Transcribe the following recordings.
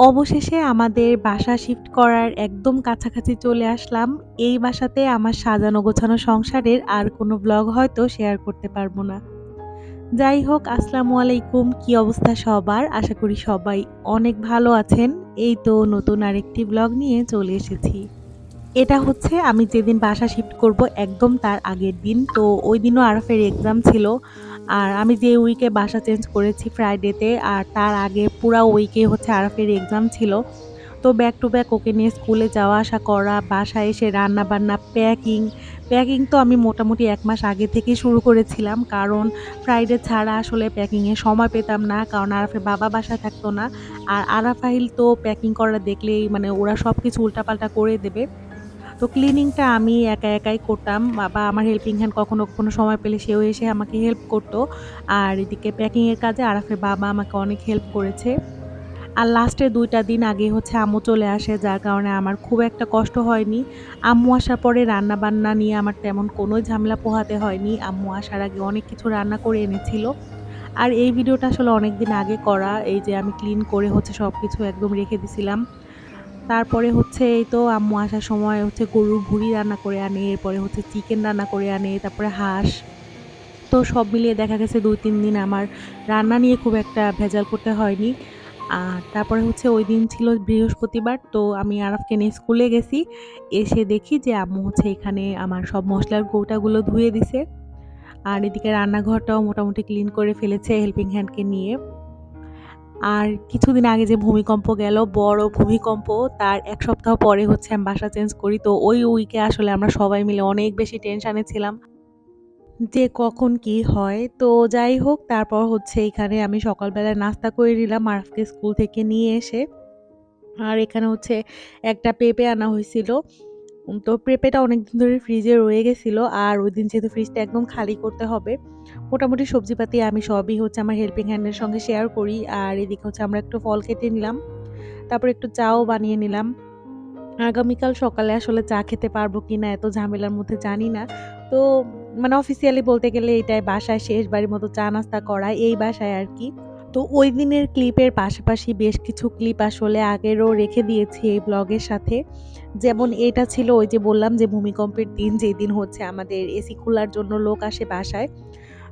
অবশেষে আমাদের বাসা শিফট করার একদম কাছাকাছি চলে আসলাম। এই বাসাতে আমার সাজানো গোছানো সংসারের আর কোনো ব্লগ হয়তো শেয়ার করতে পারব না। যাই হোক, আসসালামু আলাইকুম কি অবস্থা সবার? আশা করি সবাই অনেক ভালো আছেন। এই তো নতুন আরেকটি ব্লগ নিয়ে চলে এসেছি। এটা হচ্ছে আমি যেদিন বাসা শিফট করব একদম তার আগের দিন। তো ওই দিনও আরফের এক্সাম ছিল। আর আমি যে উইকে বাসা চেঞ্জ করেছি ফ্রাইডেতে আর তার আগে পুরা উইকে হচ্ছে আরফের এক্সাম ছিল। তো ব্যাক টু ব্যাক ওকে নিয়ে স্কুলে যাওয়া আসা করা, বাসায় এসে রান্না-বান্না, প্যাকিং। প্যাকিং তো আমি মোটামুটি এক মাস আগে থেকেই শুরু করেছিলাম। কারণ ফ্রাইডে ছাড়া আসলে প্যাকিংয়ে সময় পেতাম না। কারণ আরাফের বাবা বাসায় থাকতো না। আর আরাফাইল তো প্যাকিং করা দেখলেই মানে ওরা সব কিছু উল্টাপাল্টা করে দেবে। তো ক্লিনিংটা আমি একা একাই করতাম। বা আমার হেল্পিং হ্যান্ড কখনো কখনো সময় পেলে সেও এসে আমাকে হেল্প করতো। আর এদিকে প্যাকিংয়ের কাজে আরাফের বাবা আমাকে অনেক হেল্প করেছে। আর লাস্টের দুইটা দিন আগে হচ্ছে আম্মু চলে আসে, যার কারণে আমার খুব একটা কষ্ট হয়নি। আম্মু আসার পরে রান্না বান্না নিয়ে আমার তেমন কোনো ঝামেলা পোহাতে হয়নি। আম্মু আসার আগে অনেক কিছু রান্না করে এনেছিল। আর এই ভিডিওটা আসলে অনেক দিন আগে করা। এই যে আমি ক্লিন করে হচ্ছে সব কিছু একদম রেখে দিছিলাম। তারপরে হচ্ছে এই তো আম্মু আসার সময় হচ্ছে গরুর ভুড়ি রান্না করে আনে, এরপরে হচ্ছে চিকেন রান্না করে আনে, তারপরে হাঁস। তো সব মিলিয়ে দেখা গেছে দুই, তিন দিন আমার রান্না নিয়ে খুব একটা ভেজাল করতে হয়নি। আর তারপরে হচ্ছে ওই দিন ছিল বৃহস্পতিবার, তো আমি আরফকে নিয়ে স্কুলে গেছি। এসে দেখি যে আম্মু হচ্ছে এখানে আমার সব মশলার কৌটাগুলো ধুয়ে দিছে। আর এদিকে রান্নাঘরটাও মোটামুটি ক্লিন করে ফেলেছে হেল্পিং হ্যান্ডকে নিয়ে। আর কিছুদিন আগে যে ভূমিকম্প গেল, বড় ভূমিকম্প, তার এক সপ্তাহ পরে হচ্ছে আমি বাসা চেঞ্জ করি। তো ওই উইকে আসলে আমরা সবাই মিলে অনেক বেশি টেনশানে ছিলাম যে কখন কি হয়। তো যাই হোক, তারপর হচ্ছে এখানে আমি সকালবেলায় নাস্তা করে নিলাম আরফকে স্কুল থেকে নিয়ে এসে। আর এখানে হচ্ছে একটা পেঁপে আনা হয়েছিল। তো পেঁপেটা অনেকদিন ধরে ফ্রিজে রয়ে গেছিল, আর ওই দিন যেহেতু ফ্রিজটা একদম খালি করতে হবে, মোটামুটি সবজিপাতি আমি সবই হচ্ছে আমার হেল্পিং হ্যান্ডের সঙ্গে শেয়ার করি, আর এদিকে হচ্ছে আমরা একটু ফল কেটে নিলাম, তারপর একটু চাও বানিয়ে নিলাম। আগামীকাল সকালে আসলে চা খেতে পারব কি না এত ঝামেলার মধ্যে জানি না, তো মানে অফিসিয়ালি বলতে গেলে এটাই বাসায় শেষবারের মতো চা নাস্তা করা, এই বাসায় আর কি। তো ওই দিনের ক্লিপের পাশাপাশি বেশ কিছু ক্লিপ আসলে আগেরও রেখে দিয়েছি এই ব্লগের সাথে। যেমন এটা ছিল ওই যে বললাম যে ভূমিকম্পের দিন যেদিন হচ্ছে আমাদের এসি খোলার জন্য লোক আসে বাসায়।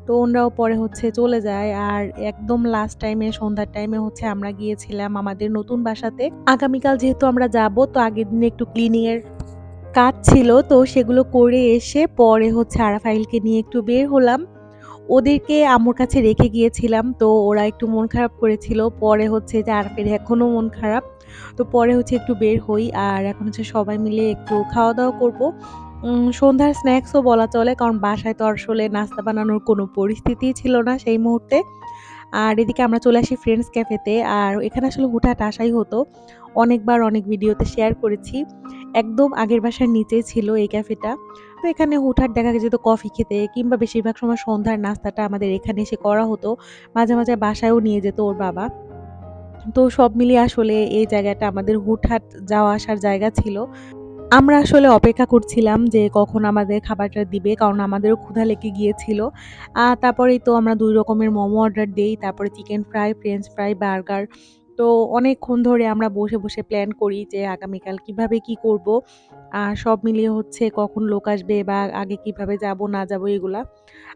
তো ওনারাও পরে হচ্ছে চলে যায় আর একদম লাস্ট টাইমে সন্ধ্যার টাইমে হচ্ছে আমরা গিয়েছিলাম আমাদের নতুন বাসাতে। আগামীকাল যেহেতু আমরা যাব, তো আগের দিনে একটু ক্লিনিংয়ের কাজ ছিল, তো সেগুলো করে এসে পরে হচ্ছে আরাফাইলকে নিয়ে একটু বের হলাম। ওদেরকে আম্মুর কাছে রেখে গিয়েছিলাম, তো ওরা একটু মন খারাপ করেছিল। পরে হচ্ছে যে আর আরফের এখনও মন খারাপ, তো পরে হচ্ছে একটু বের হই আর এখন হচ্ছে সবাই মিলে একটু খাওয়া দাওয়া করব সন্ধ্যার স্ন্যাক্সও বলা চলে, কারণ বাসায় তো আসলে নাস্তা বানানোর কোনো পরিস্থিতিই ছিল না সেই মুহূর্তে। আর এদিকে আমরা চলে আসি ফ্রেন্ডস ক্যাফেতে আর এখানে আসলে হুটহাট আসাই হতো। অনেকবার অনেক ভিডিওতে শেয়ার করেছি। একদম আগের বাসার নিচেই ছিল এই ক্যাফেটা তো এখানে হুটহাট দেখা যেত কফি খেতে কিংবা বেশিরভাগ সময় সন্ধ্যার নাস্তাটা আমাদের এখানে এসে করা হতো। মাঝে মাঝে বাসায়ও নিয়ে যেত ওর বাবা। তো সব মিলিয়ে আসলে এই জায়গাটা আমাদের হুটহাট যাওয়া আসার জায়গা ছিল। আমরা আসলে অপেক্ষা করছিলাম যে কখন আমাদের খাবারটা দিবে, কারণ আমাদেরও ক্ষুধা লেগে গিয়েছিল। তারপরেই তো আমরা দুই রকমের মোমো অর্ডার দিই, তারপরে chicken fry french fry burger তো অনেকক্ষণ ধরে আমরা বসে বসে প্ল্যান করি যে আগামীকাল কীভাবে কি করব। আর সব মিলিয়ে হচ্ছে কখন লোক আসবে বা আগে কীভাবে যাব, না যাব এগুলা।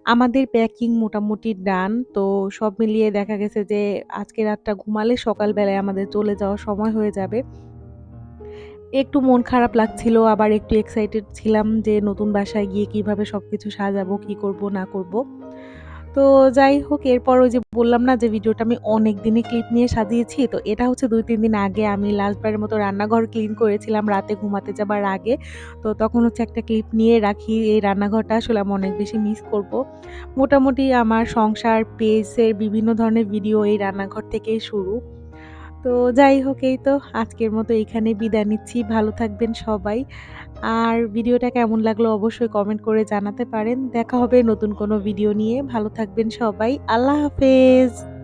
আমাদের প্যাকিং মোটামুটি ডান তো সব মিলিয়ে দেখা গেছে যে আজকে রাতটা ঘুমালে সকালবেলায় আমাদের চলে যাওয়ার সময় হয়ে যাবে। একটু মন খারাপ লাগছিল, আবার একটু এক্সাইটেড ছিলাম যে নতুন বাসায় গিয়ে কীভাবে সবকিছু সাজাবো, কি করব, না করব। তো যাই হোক, এরপর ওই যে বললাম না যে ভিডিওটা আমি অনেক দিনে ক্লিপ নিয়ে সাজিয়েছি, তো এটা হচ্ছে দুই, তিন দিন আগে আমি লাস্টবারের মতো রান্নাঘর ক্লিন করেছিলাম রাতে ঘুমাতে যাবার আগে। তো তখন হচ্ছে একটা ক্লিপ নিয়ে রাখি, এই রান্নাঘরটা আসলে আমি অনেক বেশি মিস করব। মোটামুটি আমার সংসার, পেজের বিভিন্ন ধরনের ভিডিও এই রান্নাঘর থেকেই শুরু। তো যাই হোক, এই তো আজকের মতো এখানে বিদায় নিচ্ছি, ভালো থাকবেন সবাই। আর ভিডিওটা কেমন লাগল অবশ্যই কমেন্ট করে জানাতে পারেন। দেখা হবে নতুন কোনো ভিডিও নিয়ে। ভালো থাকবেন সবাই। আল্লাহ হাফেজ।